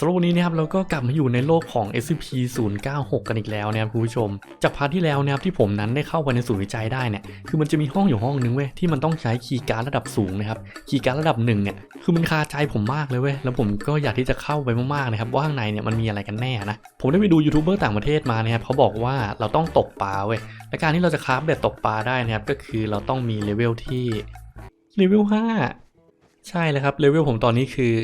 สำหรับวันนี้นะครับเราก็กลับมาอยู่ในโลกของ SCP-096 กันอีกแล้วนะครับคุณผู้ชม จากพาร์ทที่แล้วนะครับที่ผมนั้นได้เข้าไปในศูนย์วิจัยได้เนี่ยคือมันจะมีห้องอยู่ห้องนึงเว้ยที่มันต้องใช้คีย์การ์ดระดับสูงนะครับคีย์การ์ดระดับหนึ่งเนี่ยคือมันคาใจผมมากเลยเว้ยแล้วผมก็อยากที่จะเข้าไปมากๆนะครับว่าข้างในเนี่ยมันมีอะไรกันแน่นะผมได้ไปดูยูทูบเบอร์ต่างประเทศมานะครับเขาบอกว่าเราต้องตกปลาเว้ยและการที่เราจะคราฟเบ็ดตกปลาได้นะครับก็คือเราต้องมีเลเวลที่เลเวล5ใช่เลยครับเลเวลผมตอนนี้คือ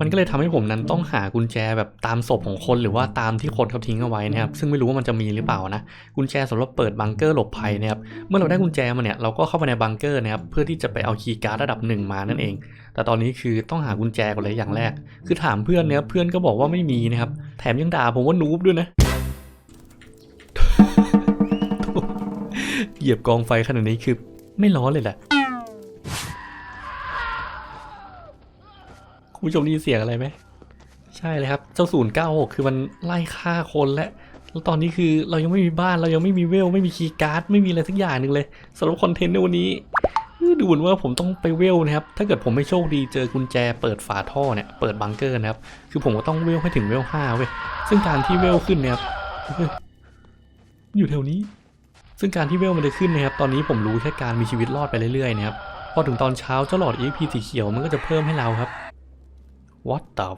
มันก็เลยทำให้ผมนั้นต้องหากุญแจแบบตามศพของคนหรือว่าตามที่คนเขาทิ้งเอาไว้นะครับซึ่งไม่รู้ว่ามันจะมีหรือเปล่านะกุญแจสำหรับเปิดบังเกอร์หลบภัยนะครับเมื่อเราได้กุญแจมาเนี่ยเราก็เข้าไปในบังเกอร์นะครับเพื่อที่จะไปเอาคีย์การ์ดระดับหนึ่งมานั่นเอง แต่ตอนนี้คือต้องหากุญแจก่อนเลยอย่างแรก คือถามเพื่อนเนี่ยเพื่อนก็บอกว่าไม่มีนะครับแถมยังด่าผมว่านูบด้วยนะเหยียบกองไฟขนาดนี้คือไม่ร้อนเลยแหละ คุณผู้ชมได้ยินเสียงอะไรไหม ใช่เลยครับ เจ้าศูนย์เก้าหกคือมันไล่ฆ่าคนและ แล้วตอนนี้คือเรายังไม่มีบ้านเรายังไม่มีเวล ไม่มีคีย์การ์ด ไม่มีอะไรสักอย่างหนึ่งเลยสำหรับคอนเทนต์ในวันนี้ดูเหมือนว่าผมต้องไปเวลนะครับ ถ้าเกิดผมไม่โชคดีเจอกุญแจเปิดฝาท่อเนี่ย เปิดบังเกอร์นะครับ คือผมก็ต้องเวลให้ถึงเวลห้าเว้ย ซึ่งการที่เวลขึ้นเนี่ยครับ อยู่แถวนี้ ซึ่งการที่เวลมันจะขึ้นนะครับ ตอนนี้ผมรู้แค่การมีชีวิตรอดไปเรื่อยๆนะครับ พอถึงตอนเช้าเจ้าหลอด EXP สีเขียวมันก็จะเพิ่มให้เราครับ What the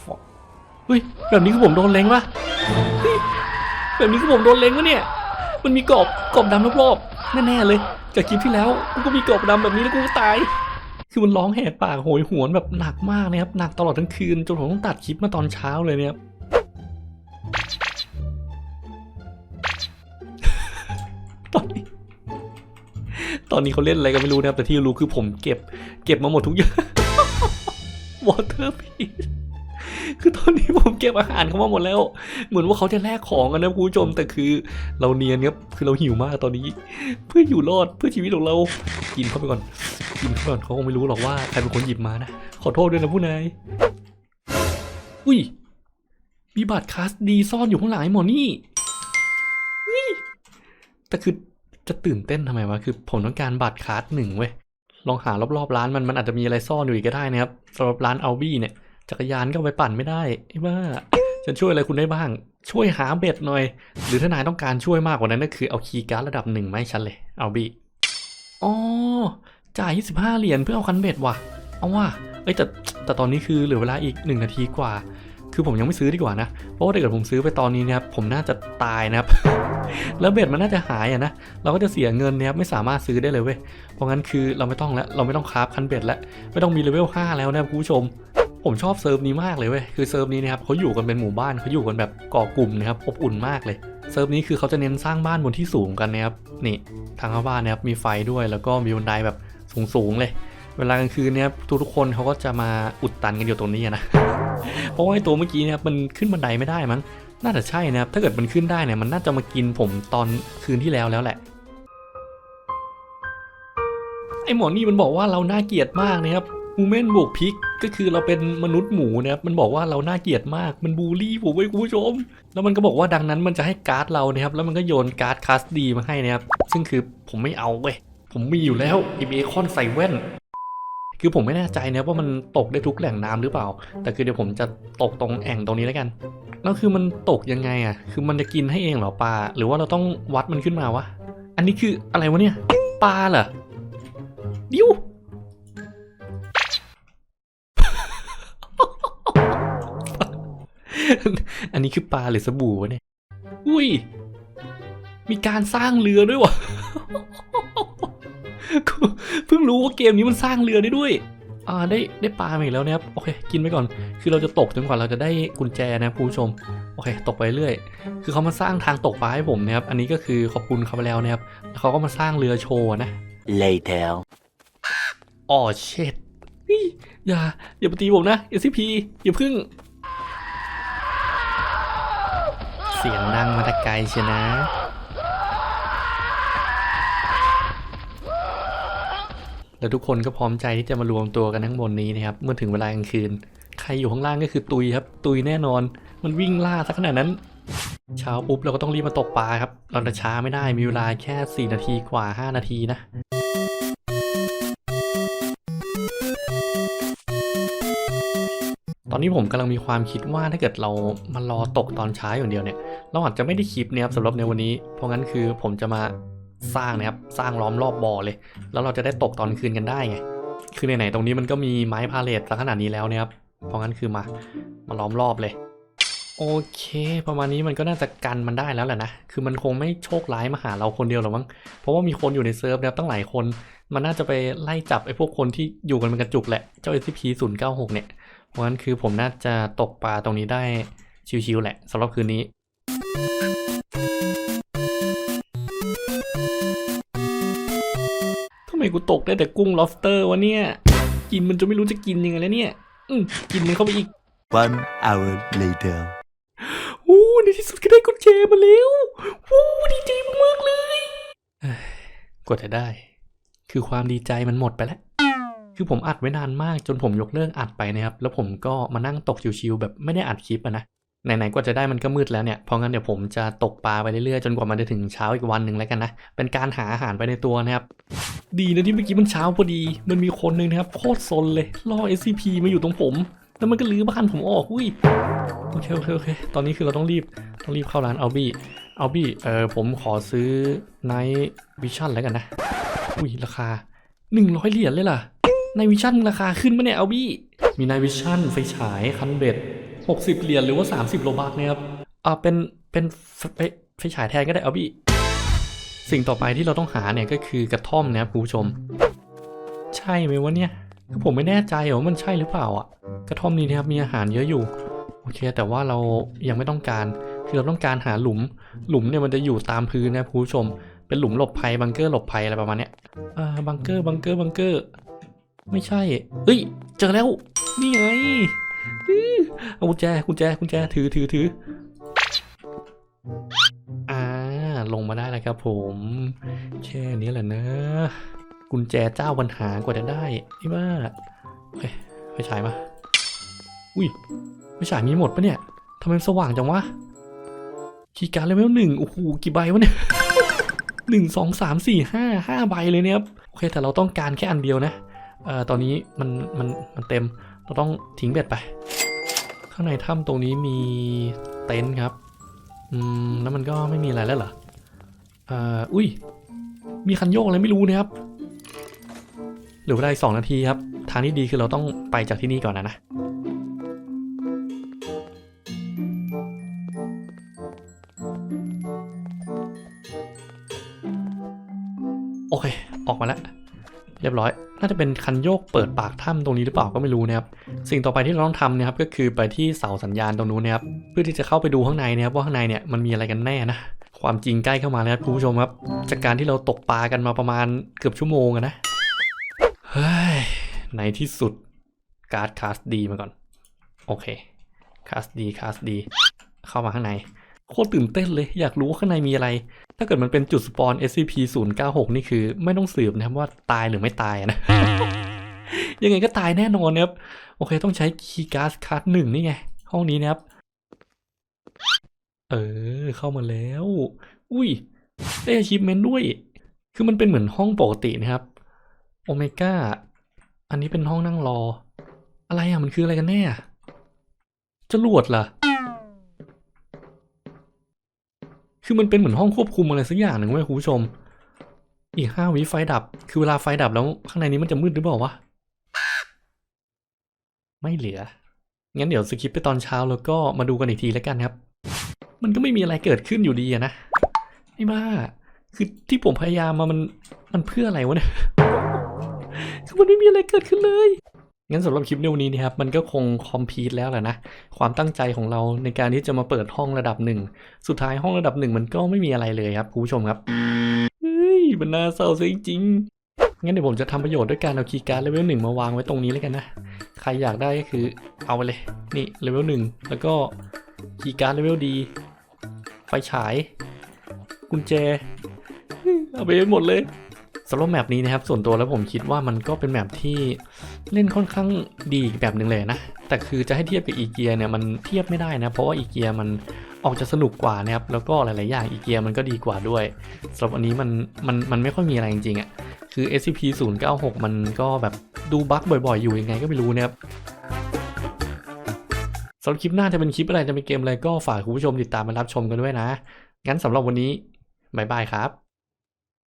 fuck เฮ้ยแบบนี้คือผมโดนเล็งปะแบบนี้คือผมโดนเล็งวะเนี่ย มันมีกรอบกรอบดำรอบๆแน่ๆเลย จากคลิปที่แล้วกูก็มีกรอบดำแบบนี้แล้วกูก็ตาย คือมันร้องแหกปากโหยหวนแบบหนักมากนะครับหนักตลอดทั้งคืนจนผมต้องตัดคลิปมาตอนเช้าเลยเนี่ยตอนนี้ตอนนี้เขาเล่นอะไรกันไม่รู้นะครับแต่ที่รู้คือผมเก็บ เก็บมาหมดทุกอย่าง วอเตอร์พีคือตอนนี้ผมเก็บอาหารเขามาหมดแล้ว เหมือนว่าเขาจะแลกของกันนะคุณผู้ชมแต่คือเราเนียนครับคือเราหิวมากตอนนี้ เพื่ออยู่รอดเพื่อชีวิตของเรากินเข้าไปก่อน กินเข้าไปก่อนเขาคงไม่รู้หรอกว่าใครเป็นคนหยิบมานะขอโทษด้วยนะผู้นายอุ้ยมีบัตรคาสดีซ่อนอยู่ข้างหลังไอ้หมอนี่แต่คือจะตื่นเต้นทำไมวะคือผมต้องการบัตรคาสหนึ่งเว้ย ลองหารอบๆร้านมันมันอาจจะมีอะไรซ่อนอยู่อีกก็ได้นะครับสำหรับร้านอัลบี้เนี่ยจักรยานก็ไปปั่นไม่ได้ไอ้บ้าฉันช่วยอะไรคุณได้บ้าง ช่วยหาเบ็ดหน่อย หรือถ้านายต้องการช่วยมากกว่านั้นก็คือเอาคีย์การ์ดระดับหนึ่งมาให้ฉันเลยอัลบี้อ๋อจ่าย25 เหรียญเพื่อเอาคันเบ็ดว่ะ เอาว่ะเอ้ยแต่แต่ตอนนี้คือเหลือเวลาอีก 1 นาทีกว่า คือผมยังไม่ซื้อดีกว่านะ เพราะว่าถ้าเกิดผมซื้อไปตอนนี้นะครับผมน่าจะตายนะครับ แล้วเบ็ดมันน่าจะหายอะนะ เราก็จะเสียเงินนะครับไม่สามารถซื้อได้เลยเว้ย เพราะงั้นคือเราไม่ต้องแล้วเราไม่ต้องคราฟคันเบ็ดแล้วไม่ต้องมีเลเวล5แล้วนะครับคุณผู้ชมผมชอบเซิร์ฟนี้มากเลยเว้ย คือเซิร์ฟนี้นะครับเขาอยู่กันเป็นหมู่บ้านเขาอยู่กันแบบก่อกลุ่มนะครับอบอุ่นมากเลย เซิร์ฟนี้คือเขาจะเน้นสร้างบ้านบนที่สูงกันนะครับ นี่ทางเข้าบ้านนะครับมีไฟด้วยแล้วก็มีบันไดแบบสูงๆเลย เวลากลางคืนเนี่ยทุกๆคนเขาก็จะมาอุดตันกันอยู่ตรงนี้นะ เพราะว่าไอ้ตัวเมื่อกี้เนี่ยมันขึ้นบันไดไม่ได้มั้งน่าจะใช่นะครับถ้าเกิดมันขึ้นได้เนี่ยมันน่าจะมากินผมตอนคืนที่แล้วแล้วแหละไอหมอนี่มันบอกว่าเราน่าเกลียดมากนะครับฮูแมนบวกพิกก็คือเราเป็นมนุษย์หมูนะครับมันบอกว่าเราน่าเกลียดมากมันบูลลี่ผมไว้คุณผู้ชม แล้วมันก็บอกว่าดังนั้นมันจะให้การ์ดเรานะครับแล้วมันก็โยนการ์ดคลาสดีมาให้นะครับซึ่งคือผมไม่เอาเว้ยผมมีอยู่แล้วไอเบคอนใส่แว่น คือผมไม่แน่ใจนะว่ามันตกได้ทุกแหล่งน้ำหรือเปล่า แต่คือเดี๋ยวผมจะตกตรงแอ่งตรงนี้แล้วกันแล้วคือมันตกยังไงอะ คือมันจะกินให้เองเหรอปลา หรือว่าเราต้องวัดมันขึ้นมาวะ อันนี้คืออะไรวะเนี่ย ปลาเหรอ ดิวอันนี้คือปลาหรือสบู่วะเนี่ย อุ้ย มีการสร้างเรือด้วยวะ เพิ่งรู้ว่าเกมนี้มันสร้างเรือได้ด้วย อ่าได้ได้ปลามาอีกแล้วนะครับ โอเค กินไปก่อน คือเราจะตกจนกว่าเราจะได้กุญแจนะครับคุณผู้ชม โอเค ตกไปเรื่อย คือเขามาสร้างทางตกปลาให้ผมนะครับ อันนี้ก็คือขอบคุณเขาไปแล้วนะครับแล้วเขาก็มาสร้างเรือโชว์นะ Later. อ๋อเช็ดอย่าอย่ามาตีผมนะ SCP อย่าพึ่ง เสียงดังมาแตะไกลเชียวนะ แล้วทุกคนก็พร้อมใจที่จะมารวมตัวกันทั้งบนนี้นะครับ เมื่อถึงเวลากลางคืน ใครอยู่ข้างล่างก็คือตุยครับ ตุยแน่นอน มันวิ่งล่าสักขนาดนั้น เช้าปุ๊บเราก็ต้องรีบมาตกปลาครับ เราจะช้าไม่ได้ มีเวลาแค่ 4 นาทีกว่า 5 นาทีนะอนนี้ผมกำลังมีความคิดว่าถ้าเกิดเรามารอตกตอนเช้าอย่างเดียวเนี่ย เราอาจจะไม่ได้คลิปนะครับสำหรับในวันนี้ เพราะงั้นคือผมจะมา สร้างนะครับสร้างล้อมรอบบ่อเลย แล้วเราจะได้ตกตอนคืนกันได้ไงคือไหนๆตรงนี้มันก็มีไม้พาเลทซะขนาดนี้แล้วเนี่ยครับเพราะงั้นคือมามาล้อมรอบเลย โอเค ประมาณนี้มันก็น่าจะกันมันได้แล้วแหละนะคือมันคงไม่โชคร้ายมาหาเราคนเดียวหรอกมั้งเพราะว่ามีคนอยู่ในเซิร์ฟนะครับตั้งหลายคน มันน่าจะไปไล่จับไอ้พวกคนที่อยู่กันเป็นกระจุกแหละเจ้า SCP 0 9 6เนี่ยเพราะงั้นคือผมน่าจะตกปลาตรงนี้ได้ชิวๆแหละสำหรับคืนนี้ ไมกูตกได้แต่กุ้ง lobster วะเนี่ย กินมันจะไม่รู้จะกินยังไงแล้วเนี่ยอืมกินมันเข้าไปอีก One hour later. โอ้ในที่สุดก็ได้กุญแจมาแล้วโอ้ดีใจมากๆเลยเอ้ยกว่าจะได้ คือความดีใจมันหมดไปแล้ว คือผมอัดไว้นานมากจนผมยกเลิกอัดไปนะครับ แล้วผมก็มานั่งตกชิวๆแบบไม่ได้อัดคลิปอะนะ ไหนๆกว่าจะได้มันก็มืดแล้วเนี่ยเพราะงั้นเดี๋ยวผมจะตกปลาไปเรื่อยๆจนกว่ามันจะถึงเช้าอีกวันหนึ่งแล้วกันนะ เป็นการหาอาหารไปในตัวนะครับ ดีนะที่เมื่อกี้มันเช้าพอดี มันมีคนหนึ่งนะครับโคตรซนเลยล่อ SCP มาอยู่ตรงผม แล้วมันก็ลื้อบ้านผมออกอุ้ยโอเคโอเคโอเคตอนนี้คือเราต้องรีบต้องรีบเข้าร้านเอาบี้เอาบี้เออผมขอซื้อไนท์วิชั่นแล้วกันนะอุ้ยราคา 100 เหรียญเลยล่ะไนวิชั่นราคาขึ้นมาเนี่ยเอาบี้มีไนวิชั่นไฟฉายคันเบ็ด 60 เหรียญหรือว่า 30 โลบักเนี่ยครับอ่าเป็นเป็นไฟฉายแทนก็ได้เอาบีสิ่งต่อไปที่เราต้องหาเนี่ยก็คือกระท่อมนะครับคุณผู้ชม ใช่ไหมวะเนี่ยคือผมไม่แน่ใจว่ามันใช่หรือเปล่าอะ กระท่อมนี้นะครับมีอาหารเยอะอยู่ โอเค แต่ว่าเรายังไม่ต้องการคือเราต้องการหาหลุม หลุมเนี่ยมันจะอยู่ตามพื้นนะคุณผู้ชม เป็นหลุมหลบภัยบังเกอร์หลบภัยอะไรประมาณเนี้ยอ่าบังเกอร์บังเกอร์บังเกอร์ ไม่ใช่เอ้ย เจอแล้ว นี่ไง เอากุญแจกุญแจกุญแจถือถือถืออ่าลงมาได้แล้วครับผมแค่นี้แหละนะ กุญแจเจ้าปัญหากว่าจะได้ไอ้บ้าโอเคไปฉายมาอุ้ยไม่ฉายมีหมดปะเนี่ยทำไมสว่างจังวะคีย์การ์ดเลเวลหนึ่งโอ้โหกี่ใบวะเนี่ยหนึ่งสองสามสี่ห้าห้าใบเลยเนี่ยครับโอเคแต่เราต้องการแค่อันเดียวนะเอ่อตอนนี้มันมันมันเต็มเราต้องทิ้งเบ็ดไป ข้างในถ้ำตรงนี้มีเต็นท์ครับ อืม แล้วมันก็ไม่มีอะไรแล้วเหรอเอ่ออุ้ย มีคันโยกอะไรไม่รู้นะครับเหลือเวลาอีกสองนาทีครับ ทางที่ดีคือเราต้องไปจากที่นี่ก่อนนะนะ เรียบร้อย น่าจะเป็นคันโยกเปิดปากถ้ำตรงนี้หรือเปล่าก็ไม่รู้นะครับ สิ่งต่อไปที่เราต้องทำนะครับก็คือไปที่เสาสัญญาณตรงนู้นนะครับ เพื่อที่จะเข้าไปดูข้างในนะครับว่าข้างในเนี่ยมันมีอะไรกันแน่นะ ความจริงใกล้เข้ามาแล้วครับคุณผู้ชมครับ จากการที่เราตกปลากันมาประมาณเกือบชั่วโมงนะ เฮ้ย ในที่สุดการ์ดคาสดีมาก่อน โอเค คาสดีคาสดี เข้ามาข้างใน โคตรตื่นเต้นเลย อยากรู้ว่าข้างในมีอะไร ถ้าเกิดมันเป็นจุดสปอน SCP 0 9 6นี่คือ ไม่ต้องสืบนะครับว่าตายหรือไม่ตายนะ ยังไงก็ตายแน่นอนนะครับ โอเคต้องใช้คีย์การ์ดคาร์ดหนึ่งนี่ไง ห้องนี้นะครับ เออ เข้ามาแล้ว อุ้ย ได้ achievement ด้วย คือมันเป็นเหมือนห้องปกตินะครับ โอเมก้า อันนี้เป็นห้องนั่งรอ อะไรอะ มันคืออะไรกันแน่จรวดล่ะ คือมันเป็นเหมือนห้องควบคุมอะไรสักอย่างหนึ่งเว้ยคุณผู้ชม อีกห้าวิไฟดับ คือเวลาไฟดับแล้วข้างในนี้มันจะมืดหรือเปล่าวะ ไม่เหลือ งั้นเดี๋ยวสกิปไปตอนเช้าแล้วก็มาดูกันอีกทีแล้วกันครับ มันก็ไม่มีอะไรเกิดขึ้นอยู่ดีอะนะไอ้บ้า คือที่ผมพยายามมามัน มันเพื่ออะไรวะเนี่ย คือมันไม่มีอะไรเกิดขึ้นเลย งั้นสำหรับคลิปในวันนี้นะครับมันก็คงคอมพีทแล้วแหละนะความตั้งใจของเราในการที่จะมาเปิดห้องระดับหนึ่งสุดท้ายห้องระดับหนึ่งมันก็ไม่มีอะไรเลยครับคุณผู้ชมครับเฮ้ยมันน่าเศร้าซะจริงๆงั้นเดี๋ยวผมจะทำประโยชน์ด้วยการเอาคีย์การ์ดเลเวลหนึ่งมาวางไว้ตรงนี้แล้วกันนะ ใครอยากได้ก็คือเอาไปเลยนี่เลเวลหนึ่งแล้วก็คีย์การ์ดเลเวลดีไฟฉาย กุญแจ เอาไปหมดเลย สำหรับแมปนี้นะครับส่วนตัวแล้วผมคิดว่ามันก็เป็นแมปที่เล่นค่อนข้างดีอีกแบบหนึ่งเลยนะ แต่คือจะให้เทียบกับอีเกียเนี่ยมันเทียบไม่ได้นะ เพราะว่าอีเกียมันออกจะสนุกกว่านะครับแล้วก็หลาย ๆ อย่างอีเกียมันก็ดีกว่าด้วยสำหรับอันนี้มันมันมันไม่ค่อยมีอะไรจริงๆอะ่ะคือ SCP 0 9 6มันก็แบบดูบั๊กบ่อย ๆ อยู่ยังไงก็ไม่รู้นะครับสำหรับคลิปหน้าจะเป็นคลิปอะไรจะเป็นเกมอะไรก็ฝากคุณผู้ชมติดตามมารับชมกันด้วยนะ งั้นสำหรับวันนี้บ๊ายบายครับ